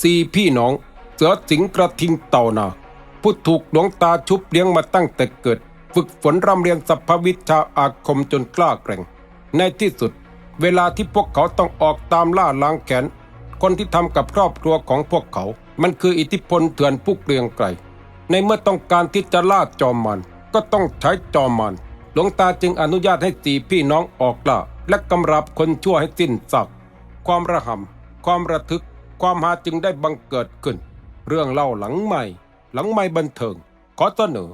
สี่พี่น้อง เสือสิงกระทิงเต่านาผู้ถูกหลวงตาชุบเลี้ยงมาตั้งแต่เกิด ฝึกฝนร่ำเรียนสัพพวิชาอาคมจนกล้าแกร่ง ในที่สุด เวลาที่พวกเขาต้องออกตามล่าล้างแค้นคนที่ทำกับครอบครัวของพวกเขา มันคืออิทธิพลเถื่อนผู้เกรียงไกรในเมื่อต้องการที่จะล่าจอมมัน ก็ต้องใช้จอมมัน หลวงตาจึงอนุญาตให้สี่พี่น้องออกล่าและกำราบคนชั่วให้สิ้นซากความระหำความระทึก ความหาจึงได้บังเกิดขึ้น เรื่องเล่าหลังใหม่ หลังไม่บันเทิง ขอเสนอ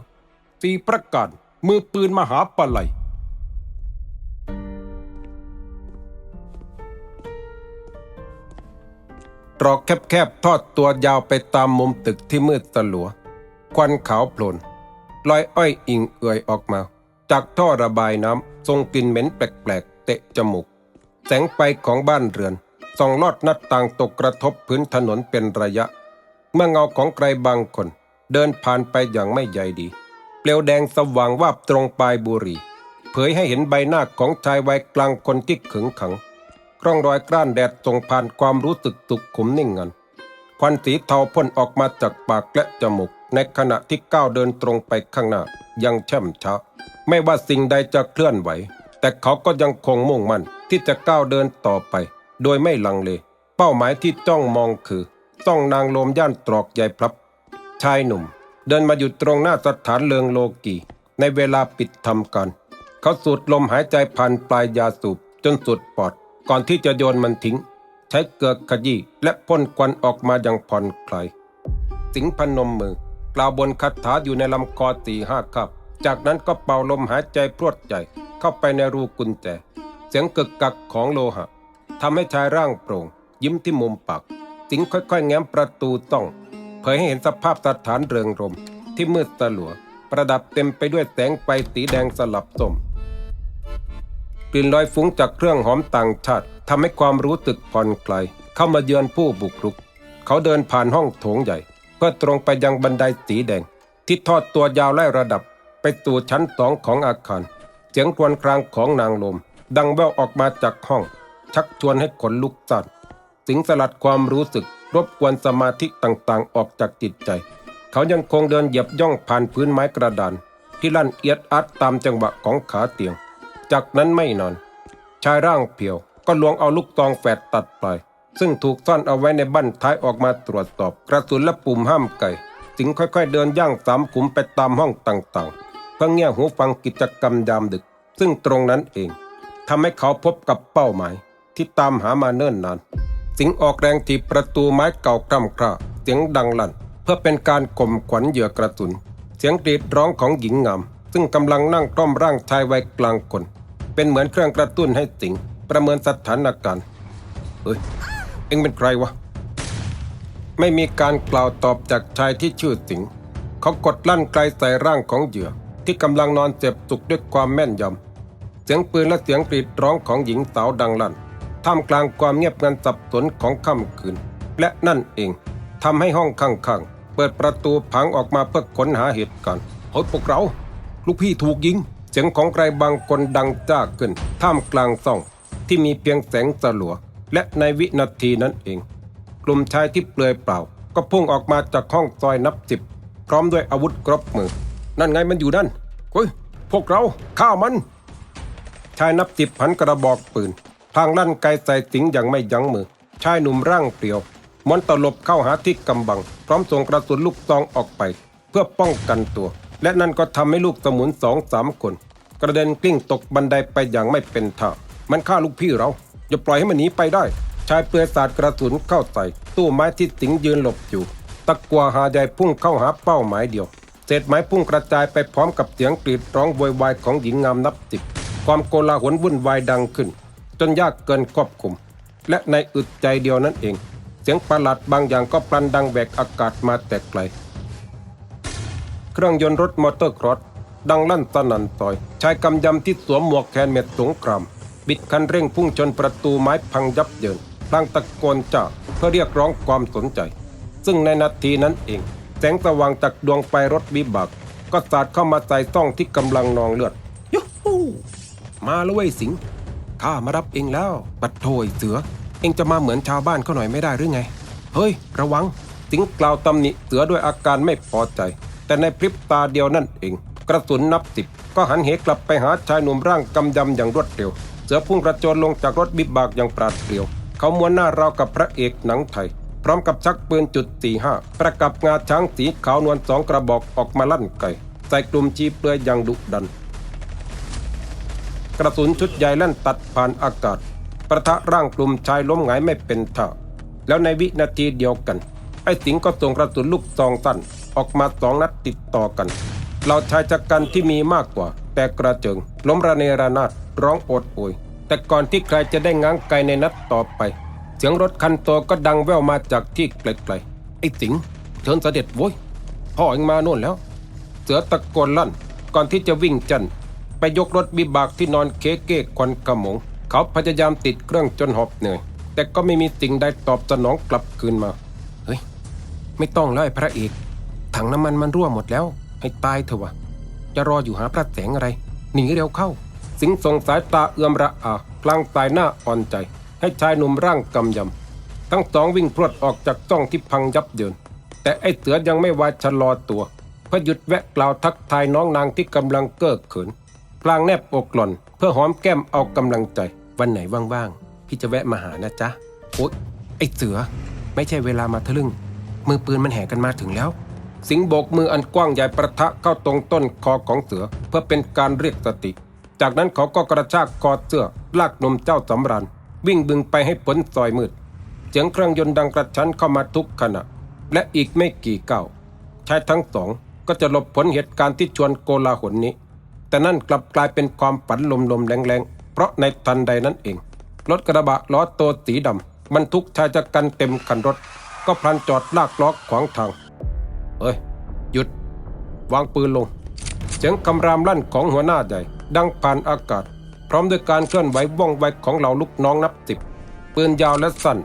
สี่ประการมือปืนมหาปะไลยตรอกแคบๆ ทอดตัวยาวไปตามมุมตึกที่มืดสลัว ควันขาวโพลนลอยอ้อยอิงเอื่อยออกมา จากท่อระบายน้ำทรงกลิ่นเหม็นแปลกๆ เตะจมูก แสงไฟของบ้านเรือน ส่องลอดหน้าต่างตกกระทบพื้นถนนเป็นระยะ เมื่อเงาของใครบางคน เดินผ่านไปอย่างไม่ใยดี เปลวแดงสว่างวาบตรงปลายบุหรี่ เผยให้เห็นใบหน้าของชายวัยกลางคนที่ขึงขังร่องรอยกล้านแดดส่งผ่านความรู้สึกตุกขุมนิ่งงันควันสีเทาพ่นออกมาจากปากและจมูก ในขณะที่ก้าวเดินตรงไปข้างหน้ายังแช่มช้า ไม่ว่าสิ่งใดจะเคลื่อนไหว แต่เขาก็ยังคงมุ่งมั่นที่จะก้าวเดินต่อไป โดยไม่ลังเล เป้าหมายที่จ้องมองคือ ต้องนางลมย่านตรอกใหญ่พลับ ชายหนุ่ม เดินมาอยู่ตรงหน้าสถานเลืองโลกี ในเวลาปิดทำการ เขาสูดลมหายใจผ่านปลายยาสูบจนสุดปอด ก่อนที่จะโยนมันทิ้ง ใช้เกลือขยี้และพ่นควันออกมาอย่างผ่อนคลายสิงพนมมือกล่าวบนคาถาอยู่ในลำคอตีห้าคับ จากนั้นก็เป่าลมหายใจพรวดใจเข้าไปในรูกุญแจ เสียงกึกกักของโลหะ ทำให้ชายร่างโปร่ง ยิ้มที่มุมปากสิงค่อยๆ แง้มประตูต้อง เผยให้เห็นสภาพสถานเริงรมย์ที่มืดสลัว ประดับเต็มไปด้วยแสงไฟสีแดงสลับส้มกลิ่นลอยฟุ้งจากเครื่องหอมต่างชาติทำให้ความรู้สึกผ่อนคลายเข้ามาเยือนผู้บุกรุก เขาเดินผ่านห้องโถงใหญ่ เพื่อตรงไปยังบันไดสีแดง ที่ทอดตัวยาวไล่ระดับ ไปสู่ชั้นสองของอาคาร เสียงครวญครางของนางลม ดังแว่วออกมาจากห้อง ชักชวนให้ขนลุกสั่นสิงสลัดความรู้สึกรบกวนสมาธิต่างๆ ออกจากจิตใจ เขายังคงเดินเหยียบย่องผ่านพื้นไม้กระดาน ที่ลั่นเอียดอัดตามจังหวะของขาเตียง จากนั้นไม่นานชายร่างเพียวก็ลวงเอาลูกตองแฝดตัดปลายซึ่งถูกซ่อนเอาไว้ในบั้นท้ายออกมาตรวจสอบ กระสุนและปุ่มห้ามไก่สิงค่อยๆ เดินย่างสามขุมไปตามห้องต่างๆเพื่อเงี่ยหูฟังกิจกรรมยามดึก ซึ่งตรงนั้นเองทำให้เขาพบกับเป้าหมาย ที่ตามหามาเนิ่นนาน สิงออกแรงถีบประตูไม้เก่ากร่ำคร่าเสียงดังลั่น เพื่อเป็นการข่มขวัญเหยื่อกระสุน เสียงกรีดร้องของหญิงงาม ซึ่งกำลังนั่งกล้อมร่างชายวัยกลางคน เป็นเหมือนเครื่องกระตุ้นให้สิงประเมินสถานการณ์เฮ้ยเอ็งเป็นใครวะ ไม่มีการกล่าวตอบจากชายที่ชื่อสิงเขากดลั่นไกลใส่ร่างของเหยื่อ ที่กำลังนอนเจ็บสุกด้วยความแม่นยำเสียงปืนและเสียงกรีดร้องของหญิงสาวดังลั่น ท่ามกลางความเงียบงันสับสนของค่ำคืน และนั่นเองทำให้ห้องข้างๆ เปิดประตูพังออกมาเพื่อค้นหาเหตุการณ์เฮ้ยพวกเรา ลูกพี่ถูกยิง เสียงของใครบางคนดังจ้าขึ้น ท่ามกลางซ่อง ที่มีเพียงแสงสลัว และในวินาทีนั้นเอง กลุ่มชายที่เปลือยเปล่า ก็พุ่งออกมาจากห้องซอยนับสิบพร้อมด้วยอาวุธครบมือ นั่นไงมันอยู่นั่นเฮ้ยพวกเราฆ่ามัน ชายนับสิบหันกระบอกปืน ทางลั่นไกลใส่สิงอย่างไม่ยั้งมือ ชายหนุ่มร่างเปรียวมอนตลบเข้าหาที่กำบัง พร้อมส่งกระสุนลูกซองออกไป เพื่อป้องกันตัว และนั่นก็ทำให้ลูกสมุนสองสามคน กระเด็นกลิ้งตกบันไดไปอย่างไม่เป็นท่ามันฆ่าลูกพี่เรา อย่าปล่อยให้มันหนีไปได้ ชายเปลือยสาดกระสุนเข้าใส่ตู้ไม้ที่สิงยืนหลบอยู่ ตะกัวหาใหญ่พุ่งเข้าหาเป้าหมายเดียวเศษไม้พุ่งกระจายไปพร้อมกับเสียงกรีดร้องโวยวายของหญิงงามนับสิบความโกลาหลวุ่นวายดังขึ้น จนยากเกินควบคุม และในอึดใจเดียวนั้นเอง เสียงประหลาดบางอย่างก็พลันดังแหวกอากาศมาแต่ไกล เครื่องยนต์รถมอเตอร์ครอสดังลั่นสนั่นซอย ชายกำยำที่สวมหมวกแคนเม็ดสงคราม บิดคันเร่งพุ่งชนประตูไม้พังยับเยินพลางตะโกนจ้าเพื่อเรียกร้องความสนใจ ซึ่งในนาทีนั้นเอง แสงสว่างจากดวงไฟรถวิบาก ก็สาดเข้ามาใส่ต้องที่กำลังนองเลือดยุฮูมาแล้วเว้ยสิง ข้ามารับเองแล้วปัดโถยเสือ เองจะมาเหมือนชาวบ้านเขาหน่อยไม่ได้หรือไง เฮ้ย ระวัง สิงกล่าวตำหนิเสือด้วยอาการไม่พอใจ แต่ในพริบตาเดียวนั่นเอง กระสุนนับสิบก็หันเหกลับไปหาชายหนุ่มร่างกำยำอย่างรวดเร็ว เสือพุ่งกระโจนลงจากรถบิบบากอย่างปราดเปรียว เขาม้วนหน้าราวกับพระเอกหนังไทย พร้อมกับชักปืนจุดสี่ห้าประกับงาช้างสีขาวนวลสองกระบอกออกมาลั่นไกใส่กลุ่มชีเปลือยอย่างดุดัน กระสุนชุดใหญ่แล่นตัดผ่านอากาศ ประทะร่างกลุ่มชายล้มหงายไม่เป็นท่า แล้วในวินาทีเดียวกัน ไอ้สิงก็ส่งกระสุนลูกซองสั้นออกมาสองนัดติดต่อกัน เราชายจักกันที่มีมากกว่า แต่กระเจิง ล้มระเนระนาดร้องโอดโอย แต่ก่อนที่ใครจะได้ง้างไกลในนัดต่อไป เสียงรถคันโตก็ดังแว่วมาจากที่ไกลๆไอ้สิงเชิญเสด็จโว้ยพ่อเองมาโน่นแล้ว เสือตะโกนลั่นก่อนที่จะวิ่งจัน ไปยกรถบิบากที่นอนเคเก้ควันขโมง เขาพยายามติดเครื่องจนหอบเหนื่อย แต่ก็ไม่มีสิ่งใดตอบสนองกลับคืนมา เฮ้ย ไม่ต้องแล้วไอ้พระเอกถังน้ำมันมันรั่วหมดแล้ว ให้ตายเถอะวะ จะรออยู่หาพระแสงอะไร หนีเร็วเข้า สิงส่งสายตาเอื้อมระอาพลางสายหน้าอ่อนใจ ให้ชายหนุ่มร่างกำยำ ทั้งสองวิ่งพรวดออกจากจ้องที่พังยับเยิน แต่ไอ้เสือยังไม่วายชะลอตัวเพื่อหยุดแวะกล่าวทักทายน้องนางที่กำลังเก้อเขิน พลางแนบอกหล่อน เพื่อหอมแก้มเอากำลังใจ วันไหนว่างๆ พี่จะแวะมาหานะจ๊ะโอ๊ยไอ้เสือ ไม่ใช่เวลามาทะลึ่ง มือปืนมันแห่กันมาถึงแล้ว สิงโบกมืออันกว้างใหญ่ประทะเข้าตรงต้นคอของเสือ เพื่อเป็นการเรียกสติ จากนั้นเขาก็กระชากคอเสื้อลากนมเจ้าสำราญวิ่งบึงไปให้พ้นซอยมืดเสียงเครื่องยนต์ดังกระชั้นเข้ามาทุกขณะ และอีกไม่กี่ก้าวชายทั้งสองก็จะหลบผลเหตุการณ์ที่ชวนโกลาหลนี้ แต่นั่นกลับกลายเป็นความฝันลมๆแรงๆ เพราะในทันใดนั้นเอง รถกระบะล้อโตสีดำบรรทุกชายจักกันเต็มคันรถ ก็พลันจอดลากล้อขวางทาง เฮ้ย หยุด วางปืนลง เสียงคำรามลั่นของหัวหน้าใหญ่ ดังผ่านอากาศ พร้อมด้วยการเคลื่อนไหวว่องไวของเหล่าลูกน้องนับสิบปืนยาวและสั้น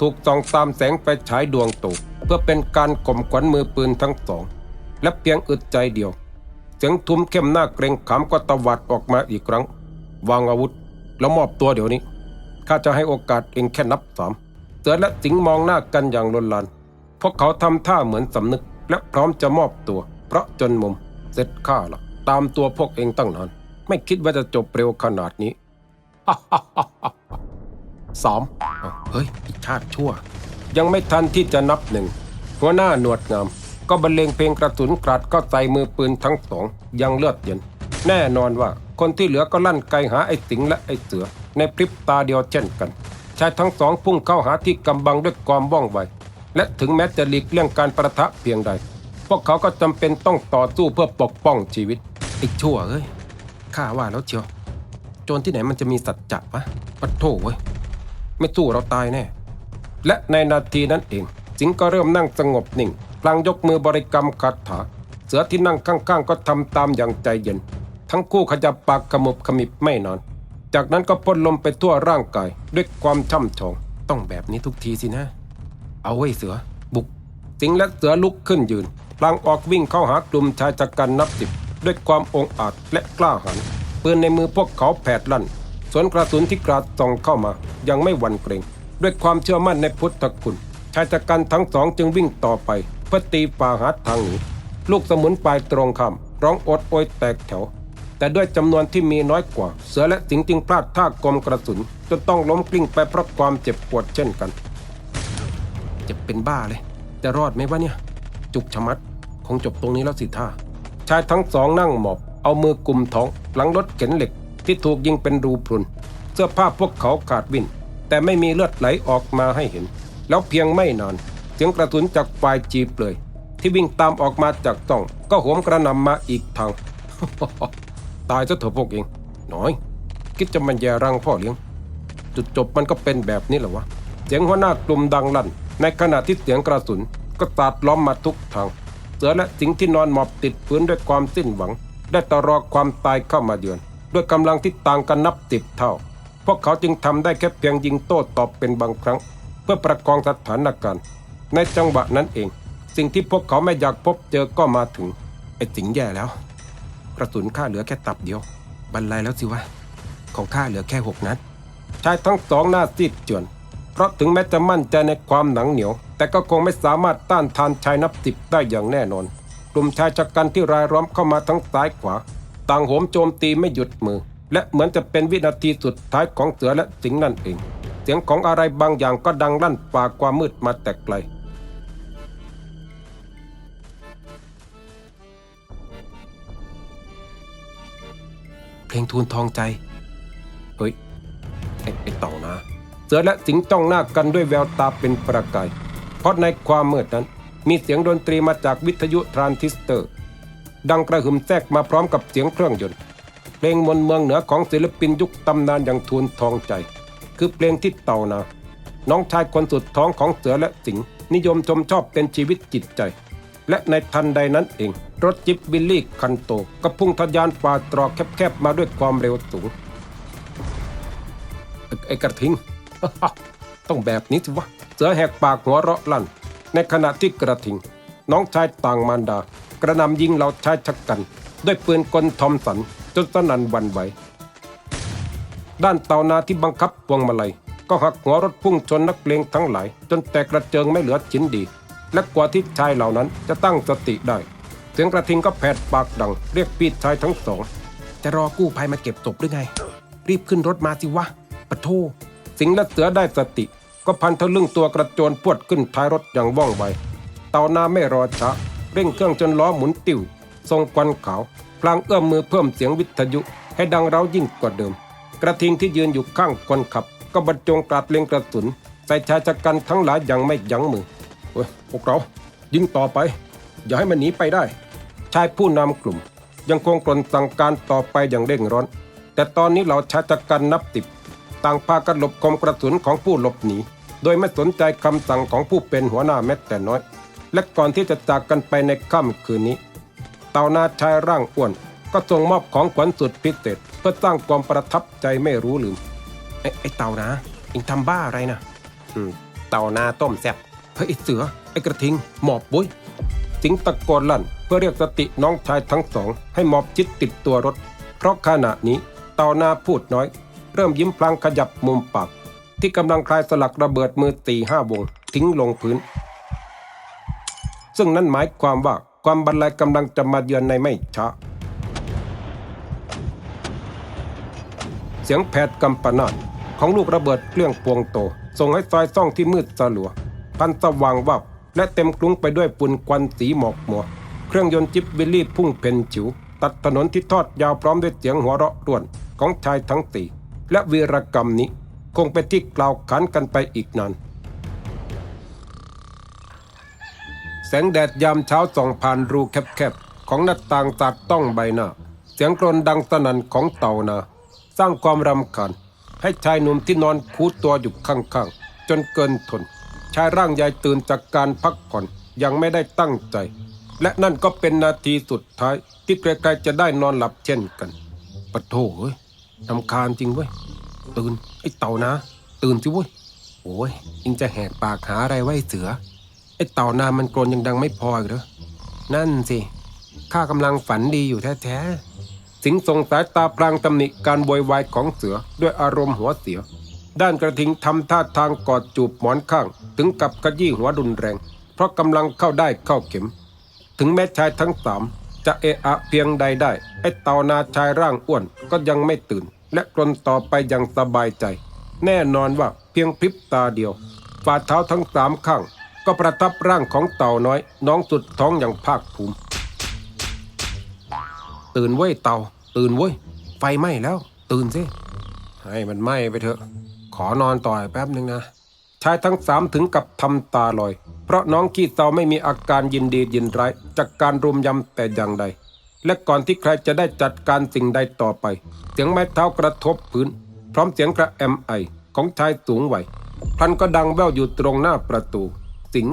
ถูกส่องตามแสงไฟฉายดวงโตเพื่อเป็นการข่มขวัญมือปืนทั้งสอง และเพียงอึดใจเดียว เสียงทุ้มเข้มหน้าเกรงขามก็ตวัดออกมาอีกครั้ง วางอาวุธ แล้วมอบตัวเดี๋ยวนี้ข้าจะให้โอกาสเองแค่นับสามเสือและสิงห์มองหน้ากันอย่างลนลานพวกเขาทำท่าเหมือนสำนึก และพร้อมจะมอบตัว เพราะจนมุม เสร็จข้าละตามตัวพวกเองตั้งนาน ไม่คิดว่าจะจบเร็วขนาดนี้สามอ้าวเฮ้ยอีชาติชั่ว ยังไม่ทันที่จะนับหนึ่งหัวหน้าหนวดงาม ก็บรรเลงเพลงกระสุนกราดก็ใส่มือปืนทั้งสองยังเลือดเย็น แน่นอนว่าคนที่เหลือก็ลั่นไกหาไอ้สิงและไอ้เสือ ในพริบตาเดียวเช่นกันชายทั้งสองพุ่งเข้าหาที่กำบังด้วยความว่องไว และถึงแม้จะหลีกเลี่ยงการประทะเพียงใด พวกเขาก็จำเป็นต้องต่อสู้เพื่อปกป้องชีวิตไอ้ชั่วเอ้ยข้าว่าแล้วเชียวโจรที่ไหนมันจะมีสัจจะวะปัดโถเว้ยไม่สู้เราตายแน่และในนาทีนั้นเองสิงก็เริ่มนั่งสงบนิ่ง พลางยกมือบริกรรมคาถา เสือที่นั่งข้างๆ ก็ทำตามอย่างใจเย็น ทั้งคู่ขยับปากขมุบขมิบไม่นาน จากนั้นก็พ่นลมไปทั่วร่างกาย ด้วยความช่ำชอง ต้องแบบนี้ทุกทีสินะ เอาไว้เสือ บุก สิงและเสือลุกขึ้นยืนพลางออกวิ่งเข้าหากลุ่มชายจักกันนับสิบด้วยความองอาจและกล้าหาญปืนในมือพวกเขาแผดลั่นส่วนกระสุนที่กราดส่องเข้ามา ยังไม่หวั่นเกรง ด้วยความเชื่อมั่นในพุทธคุณชายจักกันทั้งสองจึงวิ่งต่อไป พื่อตีฝ่าหาทางหนีลูกสมุนปลายตรงข้ามร้องอดโอยแตกแถว แต่ด้วยจำนวนที่มีน้อยกว่า เสือและสิงห์จึงพลาดท่ากลมกระสุน จนต้องล้มกลิ้งไปเพราะความเจ็บปวดเช่นกัน จะเป็นบ้าเลย จะรอดไหมวะเนี่ย จุกชะมัด คงจบตรงนี้แล้วสิท่า ชายทั้งสองนั่งหมอบ เอามือกุมท้อง หลังรถเข็นเหล็ก ที่ถูกยิงเป็นรูพรุน เสื้อผ้าพวกเขาขาดวินแต่ไม่มีเลือดไหลออกมาให้เห็น แล้วเพียงไม่นาน สียงกระสุนจากฝ่ายจีบเลยที่วิ่งตามออกมาจากต้อง ก็โหมกระนำมาอีกทาง ตายซะเถอะพวกเองน้อย คิดจะมันแย่รังพ่อเลี้ยง จุดจบมันก็เป็นแบบนี้เหรอวะ เสียงหัวหน้ากลุ่มดังลั่น ในขณะที่เสียงกระสุนก็สาดล้อมมาทุกทาง เสือและสิงที่นอนหมอบติดพื้นด้วยความสิ้นหวัง ได้ต่อรอความตายเข้ามาเยือน ด้วยกำลังที่ต่างกันนับสิบเท่า พวกเขาจึงทำได้แค่เพียงยิงโต้ตอบเป็นบางครั้ง เพื่อประคองสถานการณ์ ในจังหวะนั้นเอง สิ่งที่พวกเขาไม่อยากพบเจอก็มาถึง ไอ้สิงห์แย่แล้ว กระสุนข้าเหลือแค่ตับเดียว บรรลัยแล้วสิวะ ของข้าเหลือแค่หกนัด ชายทั้งสองหน้าซีดเจือน เพราะถึงแม้จะมั่นใจในความหนังเหนียว แต่ก็คงไม่สามารถต้านทานชายนับสิบได้อย่างแน่นอน กลุ่มชายชะกันที่รายล้อมเข้ามาทั้งซ้ายขวา ต่างโหมโจมตีไม่หยุดมือ และเหมือนจะเป็นวินาทีสุดท้ายของเสือและสิงห์นั่นเองเสียงของอะไรบางอย่างก็ดังลั่นฝ่าความมืดมาแต่ไกล เพลงทูลทองใจ เฮ้ย ไอ้ไอ้เต่านะ เสือและสิงห์จ้องหน้ากันด้วยแววตาเป็นประกาย เพราะในความมืดนั้น มีเสียงดนตรีมาจากวิทยุทรานซิสเตอร์ ดังกระหึ่มแทรกมาพร้อมกับเสียงเครื่องยนต์ เพลงมนต์เมืองเหนือของศิลปินยุคตำนานอย่างทูลทองใจ คือเพลงที่เต่านาน้องชายคนสุดท้องของเสือและสิงห์นิยมชมชอบเป็นชีวิตจิตใจ และในทันใดนั้นเอง รถจิบบิลลี่คันโตก็พุ่งทะยานฝ่าตรอกแคบๆมาด้วยความเร็วสูงไอ้กระทิง ต้องแบบนี้สิวะ เสือแหกปากหัวเราะลั่น ในขณะที่กระทิง น้องชายต่างมารดา กระนำยิงเหล่าชายชะกัน ด้วยปืนกลทอมสันจนสนั่นวันไหวด้านเต่านาที่บังคับพวงมาลัยก็หักหัวรถพุ่งชนนักเลงทั้งหลาย จนแตกกระเจิงไม่เหลือชิ้นดี และกว่าที่ชายเหล่านั้นจะตั้งสติได้ เสียงกระทิงก็แผดปากดัง เรียกพี่ชายทั้งสอง จะรอกู้ภัยมาเก็บศพหรือไง รีบขึ้นรถมาสิวะปะโทสิงและเสือได้สติ ก็พันทะลึ่งตัวกระโจนพวดขึ้นท้ายรถอย่างว่องไวเต่านาไม่รอช้าเร่งเครื่องจนล้อหมุนติ้วทรงควันขาวพลางเอื้อมมือเพิ่มเสียงวิทยุให้ดังเร้ายิ่งกว่าเดิม กระทิงที่ยืนอยู่ข้างคนขับ ก็บรรจงกราดเล็งกระสุนใส่ชายชะกันทั้งหลายอย่างไม่ยั้งมือ ว้ยพวกเรายิงต่อไป อย่าให้มันหนีไปได้ ชายผู้นำกลุ่ม ยังคงกลนสั่งการต่อไปอย่างเร่งร้อน แต่ตอนนี้เราชายชะกันนับติบต่างพากันหลบคมกระสุนของผู้หลบหนีโดยไม่สนใจคำสั่งของผู้เป็นหัวหน้าแม้แต่น้อย และก่อนที่จะจากกันไปในค่ำคืนนี้ เต่านาชายร่างอ้วน ก็ส่งมอบของขวัญสุดพิเศษเพื่อสร้างความประทับใจไม่รู้ลืมไอ้เต่านะเองทำบ้าอะไรนะอืมเต่านาต้มแซ่บ ฮ้ยไอ้เสือ ไอ้กระทิง หมอบบุ้ยสิงตะโกนลั่นเพื่อเรียกสติน้องชายทั้งสอง ให้หมอบชิดติดตัวรถ เพราะขณะนี้เต่านาพูดน้อย เริ่มยิ้มพลางขยับมุมปาก ที่กำลังคลายสลักระเบิดมือตีห้าวง ทิ้งลงพื้น ซึ่งนั่นหมายความว่าความบรรลัยกำลังจะมาเยือนในไม่ช้าเสียงแผดกำปนาตของลูกระเบิดเครื่องพวงโตส่งให้ซอยซ่องที่มืดสลัว พันสว่างวับและเต็มคลุ้งไปด้วยฝุ่นควันสีหมอกหมัวเครื่องยนต์จิบวิลลี่พุ่งเพ่นฉิวตัดถนนที่ทอดยาวพร้อมด้วยเสียงหัวเราะร่วนของชายทั้งสี่และวีรกรรมนี้คงเป็นที่กล่าวขานกันไปอีกนานแสงแดดยามเช้าส่องผ่านรูแคบๆ ของหน้าต่างตัดต้องใบหน้า เสียงกรนดังสนั่นของเต่านา สร้างความรำคาญให้ชายหนุ่มที่นอนคูตัวอยู่ข้างๆ จนเกินทน ชายร่างใหญ่ตื่นจากการพักผ่อนยังไม่ได้ตั้งใจ และนั่นก็เป็นนาทีสุดท้าย ที่ใครๆจะได้นอนหลับเช่นกันปะโถเอ้ยรำคาญจริงเว้ยตื่นไอ้เต่านะ ตื่นสิเว้ยโอ้ยยิงจะแหกปากหาอะไรไว้เสือไอ้เต่านามันกรนยังดังไม่พออีกเหรอนั่นสิข้ากำลังฝันดีอยู่แท้ๆสิงส่งสายตาพลางตำหนิการโวยวายของเสือด้วยอารมณ์หัวเสีย ด้านกระทิงทำท่าทางกอดจูบหมอนข้าง ถึงกับขยี้หัวรุนแรง เพราะกำลังเข้าได้เข้าเข็ม ถึงแม้ชายทั้งสามจะเอะอะเพียงใดได้ ไอ้เต่านาชายร่างอ้วนก็ยังไม่ตื่น และกลนต่อไปอย่างสบายใจ แน่นอนว่าเพียงพริบตาเดียว ฝ่าเท้าทั้งสามข้าง ก็ประทับร่างของเต่าน้อย น้องสุดท้องอย่างภาคภูมิ ตื่นเว้ยเต่า ตื่นเว้ยไฟไหม้แล้ว ตื่นสิให้มันไหม้ไปเถอะ ขอนอนต่ออีกแป๊บหนึ่งนะ ชายทั้งสามถึงกับทำตาลอย เพราะน้องขี้เตาไม่มีอาการยินดียินร้ายจากการรุมยำแต่อย่างใด และก่อนที่ใครจะได้จัดการสิ่งใดต่อไป เสียงไม้เท้ากระทบพื้น พร้อมเสียงกระแอมไอของชายสูงวัยพลันก็ดังแว่วอยู่ตรงหน้าประตู สิง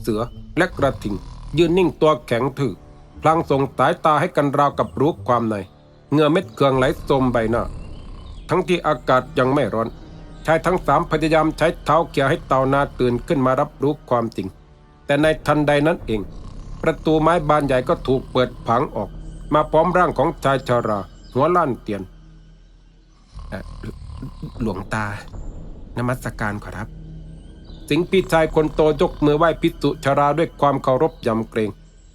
เสือและกระทิง ยืนนิ่งตัวแข็งถือพลางส่งสายตาให้กันราวกับรู้ความในเงื่อเม็ดเคืองไหลโสมใบหน้า ทั้งที่อากาศยังไม่ร้อน ชายทั้งสามพยายามใช้เท้าเขี่ยให้เต่านาตื่นขึ้นมารับรู้ความจริง แต่ในทันใดนั้นเอง ประตูไม้บานใหญ่ก็ถูกเปิดผังออก มาพร้อมร่างของชายชารา หัวล้านเตียนหลวงตานมัสการขอรับ สิงห์พี่ชายคนโตยกมือไหว้พิสุชราด้วยความเคารพยำเกรง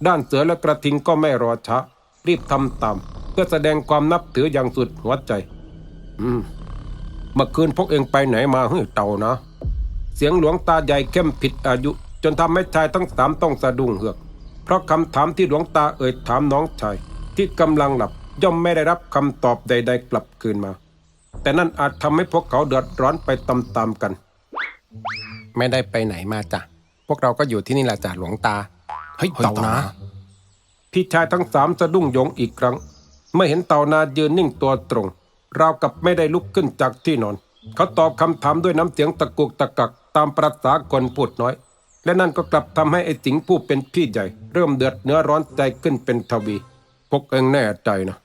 ด้านเสือและกระทิงก็ไม่รอช้ารีบทำตาม เพื่อแสดงความนับถืออย่างสุดหัวใจ อืม เมื่อคืนพวกเองไปไหนมาเฮ้ยเต่านะ เสียงหลวงตาใหญ่เข้มผิดอายุ จนทำให้ชายทั้งสามต้องสะดุ้งเหือก เพราะคำถามที่หลวงตาเอ่ยถามน้องชาย ที่กำลังหลับย่อมไม่ได้รับคำตอบใด ๆ กลับคืนมา แต่นั่นอาจทำให้พวกเขาเดือดร้อนไปตามๆกัน ไม่ได้ไปไหนมาจ้ะพวกเราก็อยู่ที่นี่แหละจ้ะหลวงตาเฮ้ยเต่านะพี่ชายทั้งสามสะดุ้งยงอีกครั้ง เมื่อเห็นเต่านายืนนิ่งตัวตรง ราวกับไม่ได้ลุกขึ้นจากที่นอน เขาตอบคำถามด้วยน้ำเสียงตะกุกตะกักตามประษาคนพูดน้อย และนั่นก็กลับทำให้ไอ้สิงห์ผู้เป็นพี่ใหญ่ เริ่มเดือดเนื้อร้อนใจขึ้นเป็นทวีพกเองแน่ใจนะ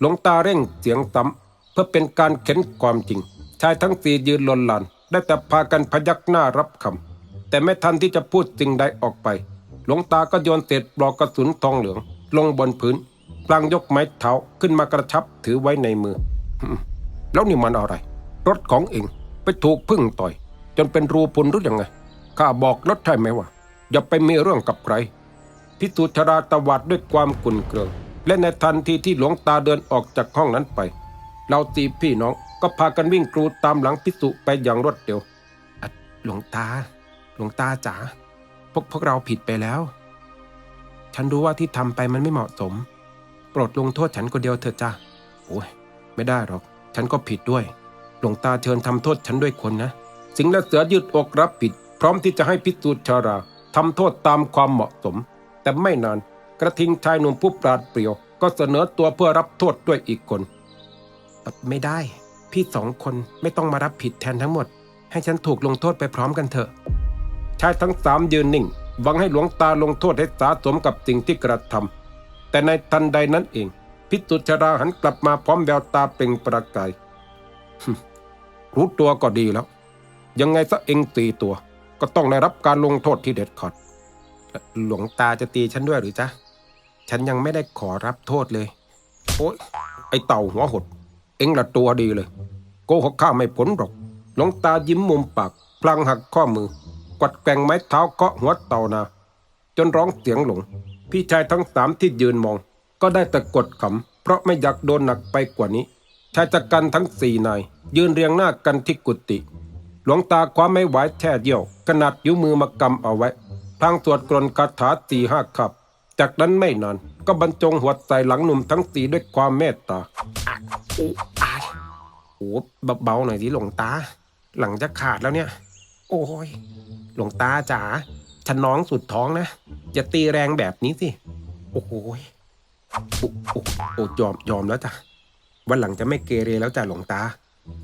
หลวงตาเร่งเสียงซ้ำเพื่อเป็นการเข็นความจริง ชายทั้งสี่ยืนลนลาน ได้แต่พากันพยักหน้ารับคำแต่ไม่ทันที่จะพูดสิ่งใดออกไป หลวงตาก็โยนเศษปลอกกระสุนทองเหลือง ลงบนพื้น พลางยกไม้เท้าขึ้นมากระชับถือไว้ในมือ แล้วนี่มันอะไร รถของเองไปถูกพึ่งต่อย จนเป็นรูพุนหรือยังไง ข้าบอกรถใช่ไหมว่า อย่าไปมีเรื่องกับใคร พิสุชราตวาดด้วยความกุนเกรืองและในทันทีที่หลวงตาเดินออกจากห้องนั้นไป เราตีพี่น้องก็พากันวิ่งกรูตามหลังพิสุไปอย่างรวดเร็วหลวงตา หลวงตาจ๋าพวกพวกเราผิดไปแล้ว ฉันรู้ว่าที่ทำไปมันไม่เหมาะสม ปรดลงโทษฉันคนเดียวเถอะจ้าโอ้ยไม่ได้หรอก ฉันก็ผิดด้วย หลวงตาเชิญทำโทษฉันด้วยคนนะ สิงห์และเสือยืดอกรับผิด พร้อมที่จะให้พิสูจน์ชาราทำโทษตามความเหมาะสม แต่ไม่นานกระทิงชายหนุ่มผู้ปราดเปรียว ก็เสนอตัวเพื่อรับโทษด้วยอีกคน ไม่ได้ พี่สองคนไม่ต้องมารับผิดแทนทั้งหมด ให้ฉันถูกลงโทษไปพร้อมกันเถอะชายทั้งสามยืนนิ่งหวังให้หลวงตาลงโทษให้สาสมกับสิ่งที่กระทำ แต่ในทันใดนั้นเอง พิสุชราหันกลับมาพร้อมแววตาเปล่งประกายรู้ตัวก็ดีแล้ว ยังไงซะเองตีตัว ก็ต้องได้รับการลงโทษที่เด็ดขาดหลวงตาจะตีฉันด้วยหรือจ๊ะ ฉันยังไม่ได้ขอรับโทษเลย โอ๊ยไอเต่าหัวหด เอ็งละตัวดีเลย โกหกข้าไม่ผลหรอก หลวงตายิ้มมุมปาก พลางหักข้อมือ กวัดแกงไม้เท้าเคาะหัวเต่านา จนร้องเสียงหลง พี่ชายทั้งสามที่ยืนมอง ก็ได้แต่กดขำเพราะไม่อยากโดนหนักไปกว่านี้ ชายจักกันทั้งสี่นาย ยืนเรียงหน้ากันที่กุฏิหลวงตาคว้าไม่ไหวแช่เยี่ยว ขนาดยิ้วมือมากำเอาไว้พางสวดกรนคาถาสี่ห้าขับ จากนั้นไม่นานก็บรรจงหัวใส่หลังหนุ่มทั้งสี่ด้วยความเมตตาโอายโอ้เบาๆหน่อยสิหลวงตา หลังจะขาดแล้วเนี่ย โอ้ยหลวงตาจ๋า ฉันน้องสุดท้องนะอย่าตีแรงแบบนี้สิ โอ้โหยโอ้โอ้โอ้ยอมยอมแล้วจ้ะ วันหลังจะไม่เกเรแล้วจ้ะหลวงตา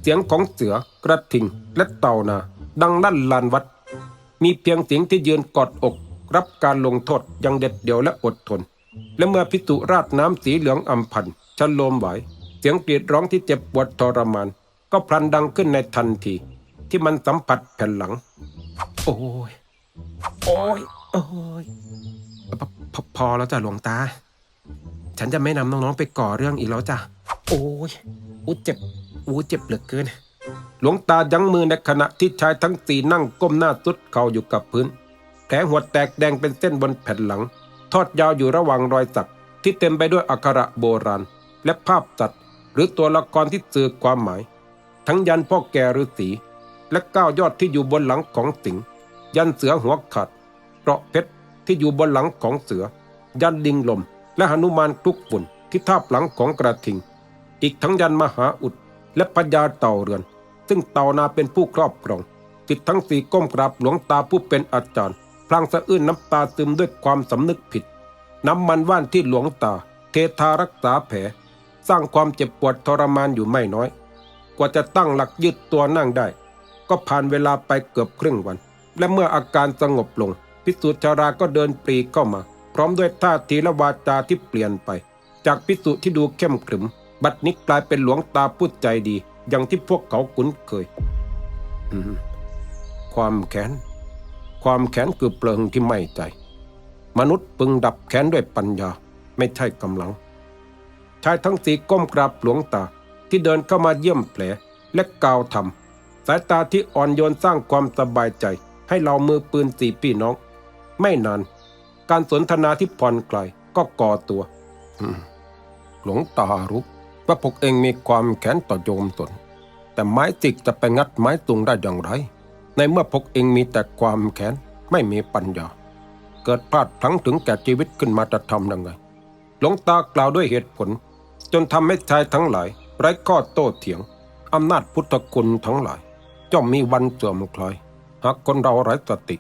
เสียงของเสือกระทิงและเต่านาดังลั่นลานวัด มีเพียงเสียงที่ยืนกอดอก รับการลงโทษอยังเด็ดเดี่ยวและอดทน และเมื่อพิสุราดน้ำสีเหลืองอำพันชะโลมไหวเสียงกรีดร้องที่เจ็บปวดทรมาน ก็พลันดังขึ้นในทันที ที่มันสัมผัสแผ่นหลัง โอ้ย โอ้ยโอ้ยพพพอแล้วจ้ะหลวงตา ฉันจะไม่นำน้องๆไปก่อเรื่องอีกแล้วจ้ะ โอ้ยอู้เจ็บอู้เจ็บเหลือเกิน หลวงตายั้งมือในขณะที่ชายทั้งสี่นั่งก้มหน้าสุดเข่าอยู่กับพื้น แผลหัวแตกแดงเป็นเส้นบนแผ่นหลัง ทอดยาวอยู่ระหว่างรอยสักที่เต็มไปด้วยอักขระโบราณ และภาพสัตว์ หรือตัวละครที่สื่อความหมาย ทั้งยันพ่อแก่ฤาษีและก้าวยอดที่อยู่บนหลังของสิงห์ ยันเสือหัวขาดเกราะเพชรที่อยู่บนหลังของเสือ ยันลิงลม และหนุมานคลุกฝุ่นที่ทาบหลังของกระทิง อีกทั้งยันมหาอุดและพญาเต่าเรือน ซึ่งเต่านาเป็นผู้ครอบครองจิตทั้งสี่ก้มกราบหลวงตาผู้เป็นอาจารย์ พลางสะอื้นน้ำตาซึมด้วยความสำนึกผิด น้ำมันว่านที่หลวงตา เททารักษาแผล สร้างความเจ็บปวดทรมานอยู่ไม่น้อย กว่าจะตั้งหลักยืดตัวนั่งได้ ก็ผ่านเวลาไปเกือบครึ่งวัน และเมื่ออาการสงบลง พิสุชาราก็เดินปรีเข้ามา พร้อมด้วยท่าทีและวาจาที่เปลี่ยนไป จากพิสุที่ดูเข้มขรึม บัดนี้กลายเป็นหลวงตาพูดใจดี อย่างที่พวกเขาคุ้นเคยความแค้น ความแค้นคือเปลิงที่ไม่ใจ มนุษย์พึงดับแค้นด้วยปัญญาไม่ใช่กำลังชายทั้งสี่ก้มกราบหลวงตาที่เดินเข้ามาเยี่ยมแผลและกล่าวทำสายตาที่อ่อนโยนสร้างความสบายใจ ให้เรามือปืนสี่พี่น้อง ไม่นาน การสนทนาที่ผ่อนคลายก็ก่อตัวหลวงตารู้ว่าพวกเองมีความแค้นต่อโยมตน แต่ไม้ติกจะไปงัดไม้ตุงได้อย่างไร ในเมื่อพวกเองมีแต่ความแค้นไม่มีปัญญา เกิดพลาดพลั้งถึงแก่ชีวิตขึ้นมาจะทำยังไงหลวงตากล่าวด้วยเหตุผล จนทำให้ชายทั้งหลายไร้ข้อโต้เถียงอำนาจพุทธคุณทั้งหลายย่อมมีวันเสื่อมคลาย หากคนเราไร้สติ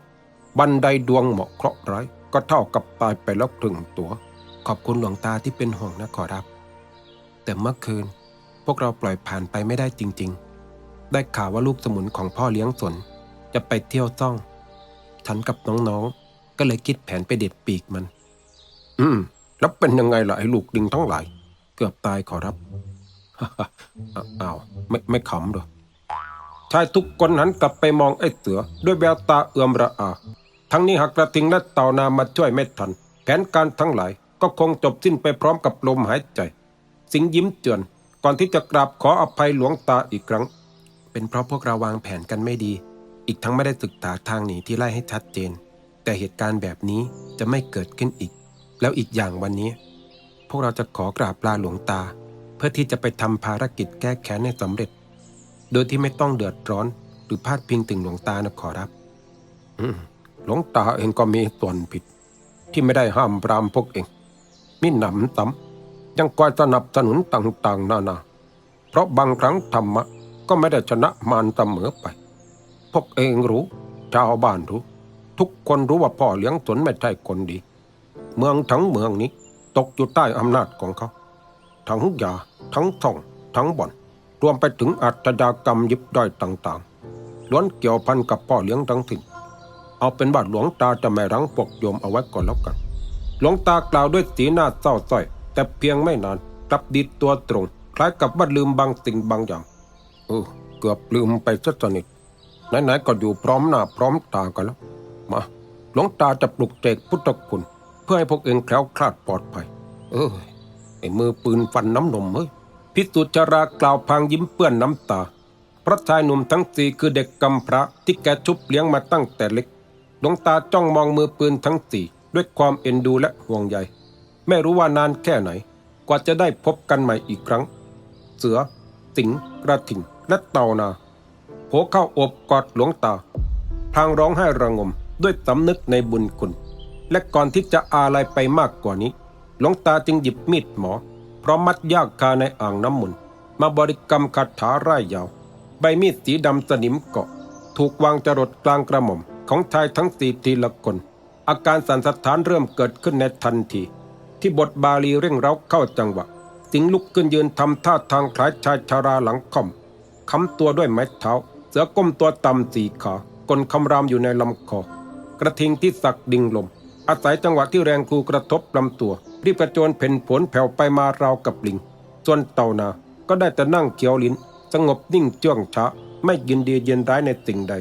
บันไดดวงเหมาะเคราะห์ร้ายก็เท่ากับตายไปแล้วครึ่งตัว ขอบคุณหลวงตาที่เป็นห่วงนะขอรับ แต่เมื่อคืน พวกเราปล่อยผ่านไปไม่ได้จริง ๆ ได้ข่าวว่าลูกสมุนของพ่อเลี้ยงสน จะไปเที่ยวซ่อง ฉันกับน้องๆ ก็เลยคิดแผนไปเด็ดปีกมัน อืม แล้วเป็นยังไงล่ะไอ้ลูกดิงทั้งหลาย เกือบตายขอรับอ้าวไม่ไม่ขำเหรอ ชายทุกคนหันกลับไปมองไอ้เสือ ด้วยแววตาเอื่อมระอา ทั้งนี้หากกระทิงและเต่านามาช่วยไม่ทันแผนการทั้งหลายก็คงจบสิ้นไปพร้อมกับลมหายใจ สิงยิ้มเจือน ก่อนที่จะกราบขออภัยหลวงตาอีกครั้ง เป็นเพราะพวกเราวางแผนกันไม่ดี อีกทั้งไม่ได้ศึกษาทางหนีที่ไล่ให้ชัดเจน แต่เหตุการณ์แบบนี้จะไม่เกิดขึ้นอีก แล้วอีกอย่างวันนี้ พวกเราจะขอกราบลาหลวงตา เพื่อที่จะไปทำภารกิจแก้แค้นให้สำเร็จ โดยที่ไม่ต้องเดือดร้อน หรือพาดพิงถึงหลวงตานะขอรับหลวงตาเองก็มีส่วนผิด ที่ไม่ได้ห้ามปรามพวกเองมิหนำซ้ำยังคอยสนับสนุนต่างๆ นานา เพราะบางครั้งธรรมะก็ไม่ได้ชนะมารเสมอไป พวกเองรู้ชาวบ้านรู้ ทุกคนรู้ว่าพ่อเลี้ยงสนไม่ใช่คนดี เมืองทั้งเมืองนี้ ตกอยู่ใต้อำนาจของเขา ทั้งยาทั้งท่อง ทั้งบ่อน รวมไปถึงอาชญากรรมยิบย่อยต่างๆ ล้วนเกี่ยวพันกับพ่อเลี้ยงทั้งสิ้นเอาเป็นว่าหลวงตาจะไม่รั้งพวกโยมเอาไว้ก่อนแล้วกัน หลวงตากล่าวด้วยสีหน้าเศร้าส้อย แต่เพียงไม่นานกลับดีตัวตรง คล้ายกับว่าลืมบางสิ่งบางอย่างเออเกือบลืมไปซะสนิทไหนๆก็อยู่พร้อมหน้าพร้อมตากันแล้ว มาหลวงตาจะปลุกเจกพุทธคุณ เพื่อให้พวกเองแคล้วคลาดปลอดภัย เออไอ้มือปืนฟันน้ำนมเอ้ย พิสุจรากล่าวพลางยิ้มเปื้อนน้ำตา พระชายหนุ่มทั้งสี่คือเด็กกำพร้าที่แกชุบเลี้ยงมาตั้งแต่เล็กหลวงตาจ้องมองมือปืนทั้งสี่ด้วยความเอ็นดูและห่วงใย ไม่รู้ว่านานแค่ไหน กว่าจะได้พบกันใหม่อีกครั้ง เสือ สิงห์กระทิงและเต่านาโผเข้าอบกอดหลวงตาพางร้องไห้ระงมด้วยสำนึกในบุญคุณ และก่อนที่จะอาลัยไปมากกว่านี้ หลวงตาจึงหยิบมีดหมอ พร้อมมัดยากคาในอ่างน้ำมนต์มาบริกรรมคาถาร่ายยาว ใบมีดสีดำสนิมเกาะ ถูกวางจรดกลางกระหม่อมของชายทั้งสี่ทีละคน อาการสันสะท้านเริ่มเกิดขึ้นในทันที ที่บทบาลีเร่งเร้าเข้าจังหวะ สิงลุกขึ้นยืนทำท่าทางคล้ายชายชาราหลังค่อมค้ำตัวด้วยไม้เท้า เสือก้มตัวต่ำสี่ขากลคำรามอยู่ในลำคอ กระทิงที่สักดิ่งลม อาศัยจังหวะที่แรงครูกระทบลำตัว รีบกระโจนเพ่นผลแผ่วไปมาราวกับลิง ส่วนเต่านาก็ได้แต่นั่งเคี้ยวลิ้น สงบนิ่งเจ้องช้าไม่ยินดีเย็นร้ายในสิ่งใด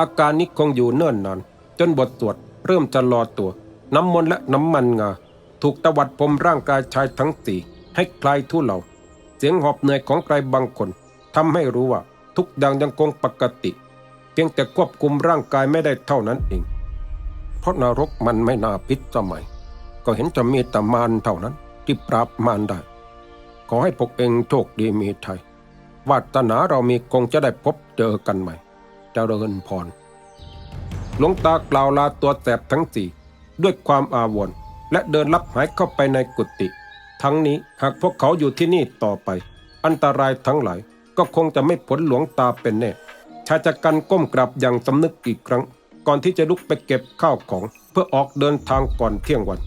อาการนี้คงอยู่เนิ่นนาน จนบทสวดเริ่มจะรอตัว น้ำมนต์และน้ำมันงา ถูกตวัดพรมร่างกายชายทั้งสี่ให้คลายทุเลาเสียงหอบเหนื่อยของใครบางคนทำให้รู้ว่าทุกอย่างยังคงปกติ เพียงแต่ควบคุมร่างกายไม่ได้เท่านั้นเอง เพราะนรกมันไม่น่าพิษสมัย ก็เห็นจะมีแต่มารเท่านั้น ที่ปราบมารได้ ขอให้พวกเองโชคดีมีชัยวาสนาเรามีคงจะได้พบเจอกันใหม่ เจริญพร หลวงตากล่าวลาตัวแสบทั้งสี่ด้วยความอาวรณ์และเดินลับหายเข้าไปในกุฏิทั้งนี้หากพวกเขาอยู่ที่นี่ต่อไป อันตรายทั้งหลายก็คงจะไม่พ้นหลวงตาเป็นแน่ชายจักรันก้มกราบอย่างสำนึกอีกครั้ง ก่อนที่จะลุกไปเก็บข้าวของ เพื่อออกเดินทางก่อนเที่ยงวัน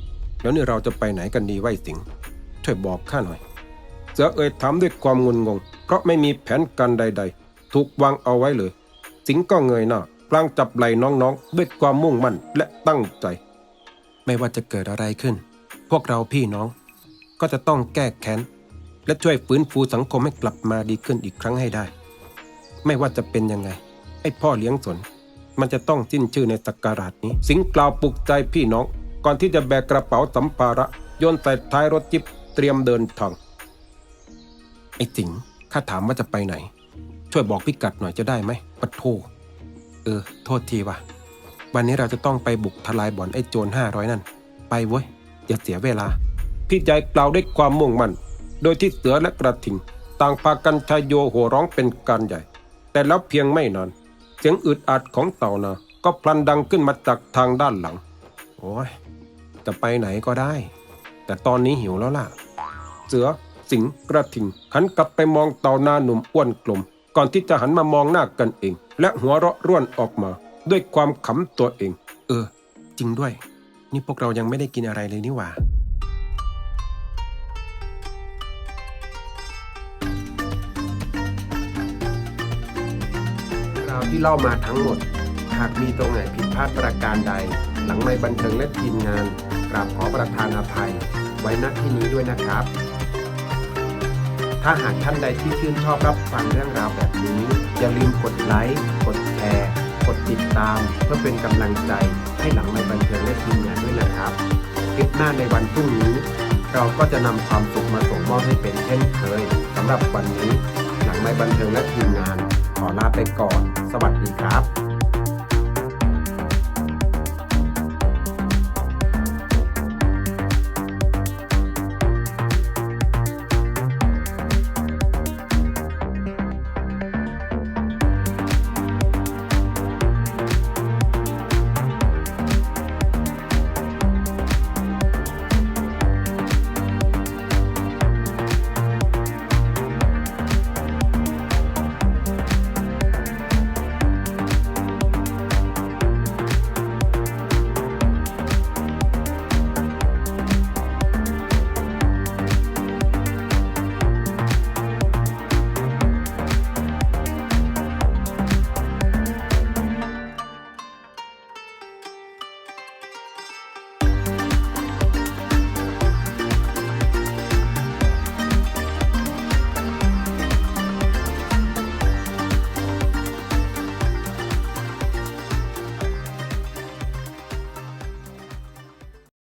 แล้วนี่เราจะไปไหนกันดีไว้สิงช่วยบอกข้าหน่อยเสือเอ่ยถามด้วยความงุนงง เพราะไม่มีแผนการใด ๆ ถูกวางเอาไว้เลย สิงก็เงยหน้าพลางจับไหล่น้องๆ ด้วยความมุ่งมั่นและตั้งใจ ไม่ว่าจะเกิดอะไรขึ้น พวกเราพี่น้อง ก็จะต้องแก้แค้น และช่วยฟื้นฟูสังคมให้กลับมาดีขึ้นอีกครั้งให้ได้ ไม่ว่าจะเป็นยังไงไอ้พ่อเลี้ยงสน มันจะต้องสิ้นชื่อในสักการานี้ สิงกล่าวปลุกใจพี่น้อง ก่อนที่จะแบกกระเป๋าสัมภาระโยนใส่ท้ายรถจิบเตรียมเดินทางไอ้สิงข้าถามว่าจะไปไหน ช่วยบอกพิกัดหน่อยจะได้ไหมปะโทเออ โทษทีว่ะ วันนี้เราจะต้องไปบุกทลายบ่อนไอ้โจรห้าร้อยนั่น ไปเว้ย อย่าเสียเวลา พี่ใหญ่กล่าวด้วยความมุ่งมั่น โดยที่เสือและกระทิง ต่างพากันชายโยโห่ร้องเป็นการใหญ่ แต่แล้วเพียงไม่นาน เสียงอึดอัดของเต่านา ก็พลันดังขึ้นมาจากทางด้านหลัง โอ้ย จะไปไหนก็ได้ แต่ตอนนี้หิวแล้วล่ะ เสือสิงกระทิงหันกลับไปมองเต่านาหนุ่มอ้วนกลม ก่อนที่จะหันมามองหน้ากันเอง และหัวเราะร่วนออกมา ด้วยความขำตัวเอง เออ จริงด้วย นี่พวกเรายังไม่ได้กินอะไรเลยนี่หว่าราวที่เล่ามาทั้งหมด หากมีตรงไหนผิดพลาดประการใด หลังไม่บันเทิงและทีมงาน กราบขอประทานอภัยไว้ณที่นี้ด้วยนะครับ ถ้าหากท่านใดที่ชื่นชอบรับฟังเรื่องราวแบบนี้ อย่าลืมกดไลค์ กดแชร์ กดติดตาม เพื่อเป็นกำลังใจให้หลังไม่บันเทิงและทีมงานด้วยนะครับคลิปหน้าในวันพรุ่งนี้ เราก็จะนำความสุขมาส่งมอบให้เป็นเช่นเคยสำหรับวันนี้ หลังไม่บันเทิงและทีมงาน ขอลาไปก่อน สวัสดีครับ